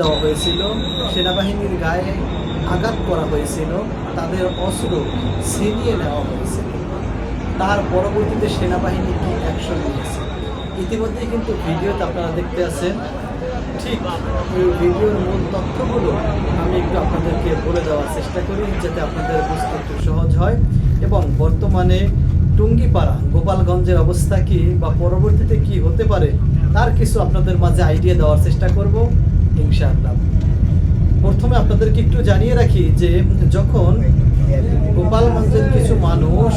দেওয়া হয়েছিল, সেনাবাহিনীর গায়ে আঘাত করা হয়েছিল, তাদের অস্ত্র ছিনিয়ে নেওয়া হয়েছিল তার পরবর্তীতে সেনাবাহিনী কি অ্যাকশন নিয়েছে? ইতিমধ্যেই কিন্তু ভিডিওতে আপনারা দেখতে আছেন। ঠিক এই ভিডিওর মূল তথ্যগুলো আমি একটু আপনাদেরকে বলে দেওয়ার চেষ্টা করি, যাতে আপনাদের বুঝতে একটু সহজ হয়। এবং বর্তমানে টুঙ্গিপাড়া, গোপালগঞ্জের অবস্থা কি বা পরবর্তীতে কি হতে পারে, তার কিছু আপনাদের মাঝে আইডিয়া দেওয়ার চেষ্টা করব। ইনশাআল্লাহ। প্রথমে আপনাদেরকে একটু জানিয়ে রাখি যে যখন গোপালগঞ্জের কিছু মানুষ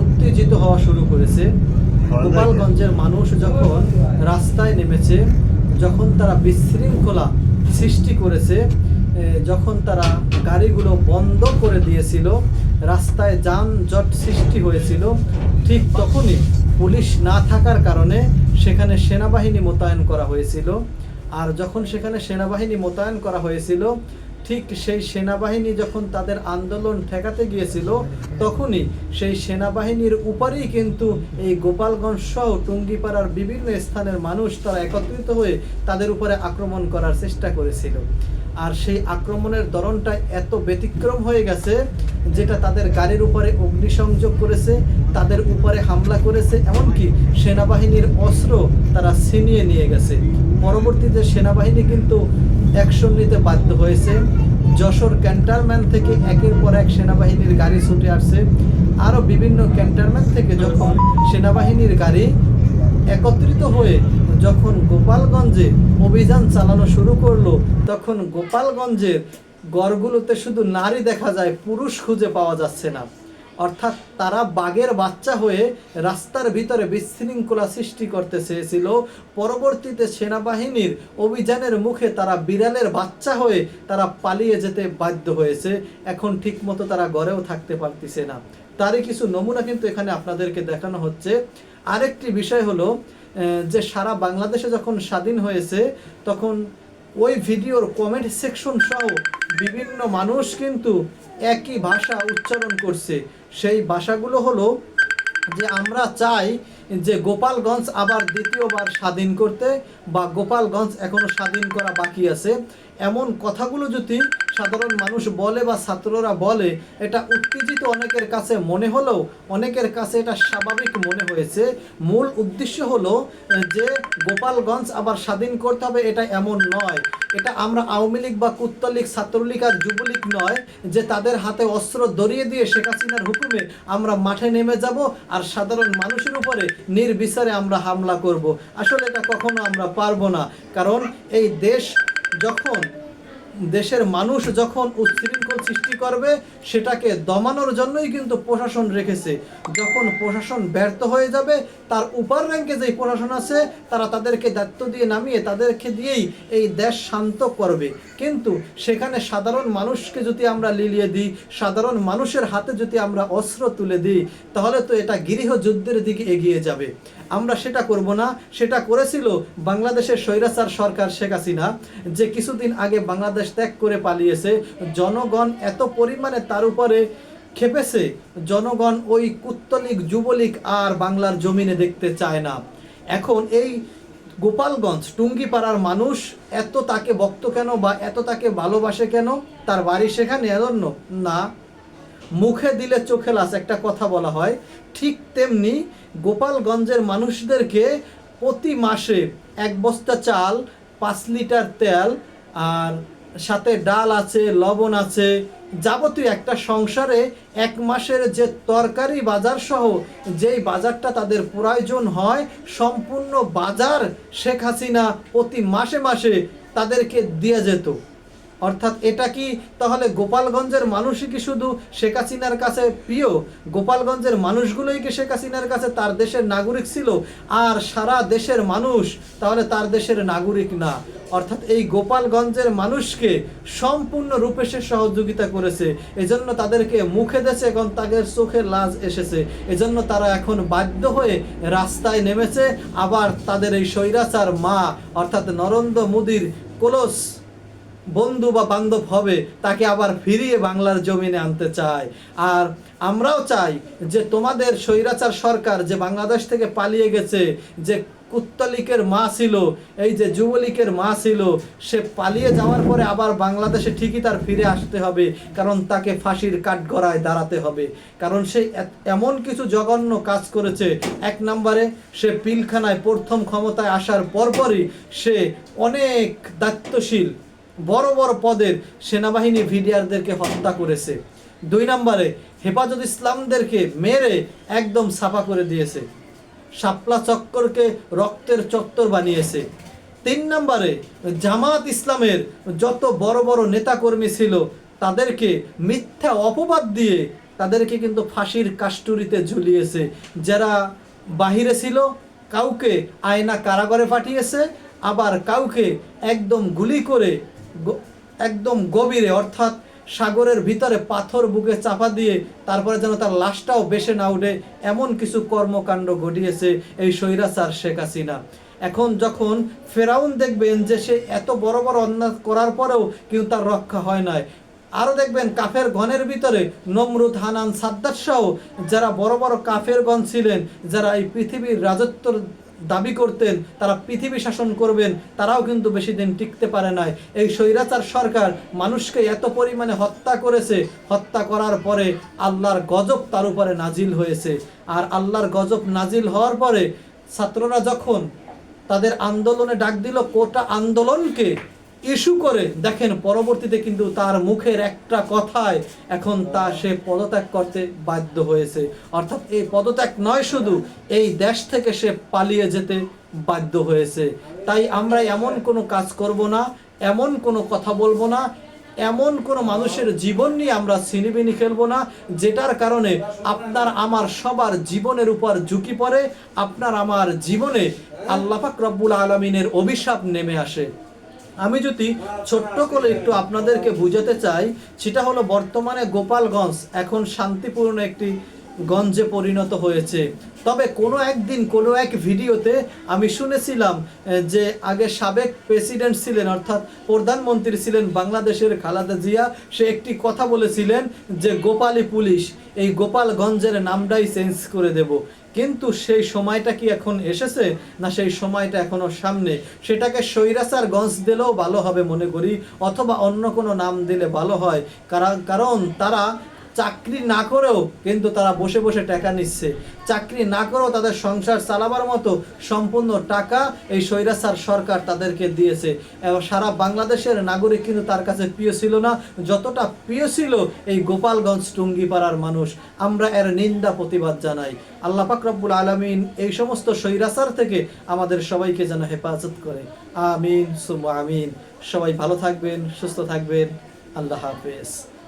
উত্তেজিত হওয়া শুরু করেছে, গোপালগঞ্জের মানুষ যখন রাস্তায় নেমেছে, যখন তারা বিশৃঙ্খলা সৃষ্টি করেছে যখন তারা গাড়িগুলো বন্ধ করে দিয়েছিল, রাস্তায় যানজট সৃষ্টি হয়েছিল, ঠিক তখনই পুলিশ না থাকার কারণে সেখানে সেনাবাহিনী মোতায়েন করা হয়েছিল। আর যখন সেখানে সেনাবাহিনী মোতায়েন করা হয়েছিল ঠিক সেই সেনাবাহিনী যখন তাদের আন্দোলন ঠেকাতে গিয়েছিল, তখনই সেই সেনাবাহিনীর উপরেই কিন্তু এই গোপালগঞ্জ সহ টুঙ্গিপাড়ার বিভিন্ন স্থানের মানুষ তারা একত্রিত হয়ে তাদের উপরে আক্রমণ করার চেষ্টা করেছিল। আর সেই আক্রমণের ধরনটা এত ব্যতিক্রম হয়ে গেছে যেটা তাদের গাড়ির উপরে অগ্নিসংযোগ করেছে, তাদের উপরে হামলা করেছে, এমনকি সেনাবাহিনীর অস্ত্র তারা ছিনিয়ে নিয়ে গেছে। পরবর্তীতে সেনাবাহিনী কিন্তু অ্যাকশন নিতে বাধ্য হয়েছে। যশোর ক্যান্টারম্যান থেকে একের পর এক সেনাবাহিনীর গাড়ি ছুটে আসছে। আরও বিভিন্ন ক্যান্টারম্যান থেকে যখন সেনাবাহিনীর গাড়ি একত্রিত হয়ে যখন গোপালগঞ্জে অভিযান চালানো শুরু করল, তখন গোপালগঞ্জের গড়গুলোতে শুধু নারী দেখা যায়, পুরুষ খুঁজে পাওয়া যাচ্ছে না। অর্থাৎ তারা বাঘের বাচ্চা হয়ে রাস্তার ভিতরে বিশৃঙ্খলা সৃষ্টি করতে চেয়েছিল। পরবর্তীতে সেনাবাহিনীর অভিযানের মুখে তারা বিড়ালের বাচ্চা হয়ে তারা পালিয়ে যেতে বাধ্য হয়েছে। এখন ঠিকমতো তারা ঘরেও থাকতে পারতেছে না। তারই কিছু নমুনা কিন্তু এখানে আপনাদেরকে দেখানো হচ্ছে। আরেকটি বিষয় হলো যে সারা বাংলাদেশে যখন স্বাধীন হয়েছে, তখন ওই ভিডিওর কমেন্ট সেকশন সহ বিভিন্ন মানুষ কিন্তু একই ভাষা উচ্চারণ করছে। সেই ভাষাগুলো হলো যে আমরা চাই যে গোপালগঞ্জ আবার দ্বিতীয়বার স্বাধীন করতে বা গোপালগঞ্জ এখনও স্বাধীন করা বাকি আছে। এমন কথাগুলো যদি সাধারণ মানুষ বলে বা ছাত্ররা বলে, এটা উত্তেজিত অনেকের কাছে মনে হলেও অনেকের কাছে এটা স্বাভাবিক মনে হয়েছে। মূল উদ্দেশ্য হলো যে গোপালগঞ্জ আবার স্বাধীন করতে হবে এটা এমন নয়। এটা আমরা আওয়ামী লীগ বা কুত্তলীগ, ছাত্রলীগ আর যুবলীগ নয় যে তাদের হাতে অস্ত্র ধরিয়ে দিয়ে শেখ হাসিনার হুকুমে আমরা মাঠে নেমে যাব আর সাধারণ মানুষের উপরে নির্বিচারে আমরা হামলা করব। আসলে এটা কখনো আমরা পারব না। কারণ এই দেশ যখন দেশের মানুষ যখন উচ্ছৃঙ্খল সৃষ্টি করবে, সেটাকে দমানোর জন্যই কিন্তু প্রশাসন রেখেছে। যখন প্রশাসন ব্যর্থ হয়ে যাবে, তার উপর র্যাঙ্কে যেই প্রশাসন আছে, তারা তাদেরকে দায়িত্ব দিয়ে নামিয়ে তাদেরকে দিয়েই এই দেশ শান্ত করবে। কিন্তু সেখানে সাধারণ মানুষকে যদি আমরা লিলিয়ে দিই, সাধারণ মানুষের হাতে যদি আমরা অস্ত্র তুলে দিই, তাহলে তো এটা গৃহ যুদ্ধের দিকে এগিয়ে যাবে। আমরা সেটা করব না। সেটা করেছিল বাংলাদেশের স্বৈরাচার সরকার শেখ হাসিনা, যে কিছুদিন আগে বাংলাদেশ ত্যাগ করে পালিয়েছে। জনগণ এত পরিমাণে তার উপরে খেপেছে, জনগণ ওই কুত্তলিক যুবলীগ আর বাংলার জমিনে দেখতে চায় না। এখন এই গোপালগঞ্জ, টুঙ্গিপাড়ার মানুষ এত তাকে বক্ত কেন বা এত তাকে ভালোবাসে কেন? তার বাড়ি সেখানে, এজন্য? না। মুখে দিলে চোখে লাস একটা কথা বলা হয়। ঠিক তেমনি গোপালগঞ্জের মানুষদেরকে প্রতি মাসে এক বস্তা চাল, পাঁচ লিটার তেল, আর সাথে ডাল আছে, লবণ আছে। যাবতীয় একটা সংসারে এক মাসের যে তরকারি বাজার সহ যেই বাজারটা তাদের প্রয়োজন হয়, সম্পূর্ণ বাজার শেখ হাসিনা প্রতি মাসে মাসে তাদেরকে দিয়ে যেত। অর্থাৎ এটা কি তাহলে গোপালগঞ্জের মানুষই কি শুধু শেখ হাসিনার কাছে প্রিয়? গোপালগঞ্জের মানুষগুলোই কি শেখ হাসিনার কাছে তার দেশের নাগরিক ছিল? আর সারা দেশের মানুষ তাহলে তার দেশের নাগরিক না। অর্থাৎ এই গোপালগঞ্জের মানুষকে সম্পূর্ণ রূপে সে সহযোগিতা করেছে। এজন্য তাদেরকে মুখে দেছে এবং তাদের চোখে লাজ এসেছে। এজন্য তারা এখন বাধ্য হয়ে রাস্তায় নেমেছে। আবার তাদের এই স্বৈরাচার মা, অর্থাৎ নরেন্দ্র মোদীর কলস বন্ধু বা বান্ধব হবে, তাকে আবার ফিরিয়ে বাংলার জমিনে আনতে চায়। আর আমরাও চাই যে তোমাদের স্বৈরাচার সরকার যে বাংলাদেশ থেকে পালিয়ে গেছে, যে কুত্তলিকের মা ছিল, এই যে যুবলীগের মা ছিল, সে পালিয়ে যাওয়ার পরে আবার বাংলাদেশে ঠিকই তার ফিরে আসতে হবে, কারণ তাকে ফাঁসির কাঠগড়ায় দাঁড়াতে হবে। কারণ সে এমন কিছু জঘন্য কাজ করেছে, এক নম্বরে সে পিলখানায় প্রথম ক্ষমতায় আসার পরপরই সে অনেক দায়িত্বশীল বড় বড় পদের সেনাবাহিনী ভিডিআরদেরকে হত্যা করেছে। দুই নম্বরে, হেফাজত ইসলামদেরকে মেরে একদম সাফা করে দিয়েছে। শাপলা চক্করকে রক্তের চত্বর বানিয়েছে। তিন নম্বরে, জামাত ইসলামের যত বড় বড় নেতাকর্মী ছিল, তাদেরকে মিথ্যা অপবাদ দিয়ে তাদেরকে কিন্তু ফাঁসির কাস্টুরিতে ঝুলিয়েছে। যারা বাহিরে ছিল, কাউকে আয়না কারাগারে পাঠিয়েছে, আবার কাউকে একদম গুলি করে একদম গভীরে, অর্থাৎ সাগরের ভিতরে পাথর বুকে চাপা দিয়ে তারপরে যেন তার লাশটাও বেশে না উঠে, এমন কিছু কর্মকাণ্ড ঘটিয়েছে এই স্বৈরাচার শেখ হাসিনা। এখন যখন ফেরাউন দেখবেন যে সে এত বড় বড় অন্যায় করার পরেও কিন্তু তার রক্ষা হয় নাই। আরও দেখবেন কাফের গণের ভিতরে নমরুদ, হানান সাদ্দার যারা বড় বড় কাফের গণ ছিলেন, যারা এই পৃথিবীর রাজত্বর দাবি করতেন, তারা পৃথিবী শাসন করবেন, তারাও কিন্তু বেশি দিন টিকতে পারে নাই। এই স্বৈরাচার সরকার মানুষকে এত পরিমাণে হত্যা করেছে, হত্যা করার পরে আল্লাহর গজব তার উপরে নাজিল হয়েছে। আর আল্লাহর গজব নাজিল হওয়ার পরে ছাত্ররা যখন তাদের আন্দোলনে ডাক দিল, কোটা আন্দোলনকে ইস্যু করে, দেখেন পরবর্তীতে কিন্তু তার মুখের একটা কথায় এখন তা সে পদত্যাগ করতে বাধ্য হয়েছে। অর্থাৎ এই পদত্যাগ নয় শুধু, এই দেশ থেকে সে পালিয়ে যেতে বাধ্য হয়েছে। তাই আমরা এমন কোনো কাজ করব না, এমন কোনো কথা বলব না, এমন কোনো মানুষের জীবন নিয়ে আমরা সিনেবিনি খেলব না, যেটার কারণে আপনার আমার সবার জীবনের উপর ঝুঁকি পড়ে, আপনার আমার জীবনে আল্লাপাক রব্বুল আলমিনের অভিশাপ নেমে আসে। আমি যদি ছোট্ট করে একটু আপনাদেরকে বুঝাতে চাই, সেটা হলো বর্তমানে গোপালগঞ্জ এখন শান্তিপূর্ণ একটি গঞ্জে পরিণত হয়েছে। তবে কোনো একদিন, কোনো এক ভিডিওতে আমি শুনেছিলাম যে আগে সাবেক প্রেসিডেন্ট ছিলেন, অর্থাৎ প্রধানমন্ত্রী ছিলেন বাংলাদেশের খালাদা জিয়া, সে একটি কথা বলেছিলেন যে গোপালী পুলিশ, এই গোপালগঞ্জের নামটাই চেঞ্জ করে দেব। কিন্তু সেই সময়টা কি এখন এসেছে, না সেই সময়টা এখনও সামনে? সেটাকে স্বৈরাচার গঞ্জ দিলেও ভালো হবে মনে করি, অথবা অন্য কোনো নাম দিলে ভালো হয়। কারণ তারা চাকরি না করেও কিন্তু তারা বসে বসে টাকা নিচ্ছে। চাকরি না করেও তাদের সংসার চালাবার মতো সম্পূর্ণ টাকা এই স্বৈরাচার সরকার তাদেরকে দিয়েছে। এবং সারা বাংলাদেশের নাগরিক কিন্তু তার কাছে প্রিয় ছিল না। যতটা প্রিয় ছিল এই গোপালগঞ্জ টুঙ্গিপাড়ার মানুষ। আমরা এর নিন্দা, প্রতিবাদ জানাই। আল্লাহ পাক রব্বুল আলমিন এই সমস্ত স্বৈরাচার থেকে আমাদের সবাইকে যেন হেফাজত করে। আমিন সুম আমিন। সবাই ভালো থাকবেন, সুস্থ থাকবেন। আল্লাহ হাফেজ।